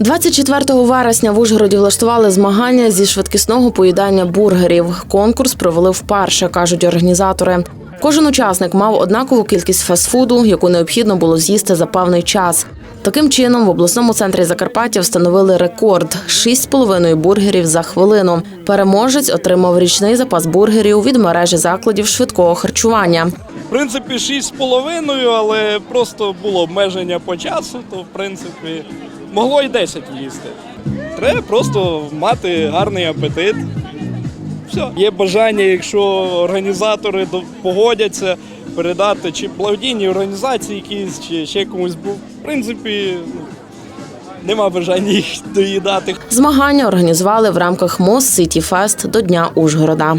24 вересня в Ужгороді влаштували змагання зі швидкісного поїдання бургерів. Конкурс провели вперше, кажуть організатори. Кожен учасник мав однакову кількість фастфуду, яку необхідно було з'їсти за певний час. Таким чином, в обласному центрі Закарпаття встановили рекорд 6,5 бургерів за хвилину. Переможець отримав річний запас бургерів від мережі закладів швидкого харчування. В принципі, шість з половиною, але просто було обмеження по часу, то в принципі могло й 10 їсти. Треба просто мати гарний апетит. Все. Є бажання, якщо організатори погодяться, передати чи благодійні організації якісь, чи ще комусь, бо в принципі нема бажання їх доїдати. Змагання організували в рамках МОЗ Сіті Фест до Дня Ужгорода.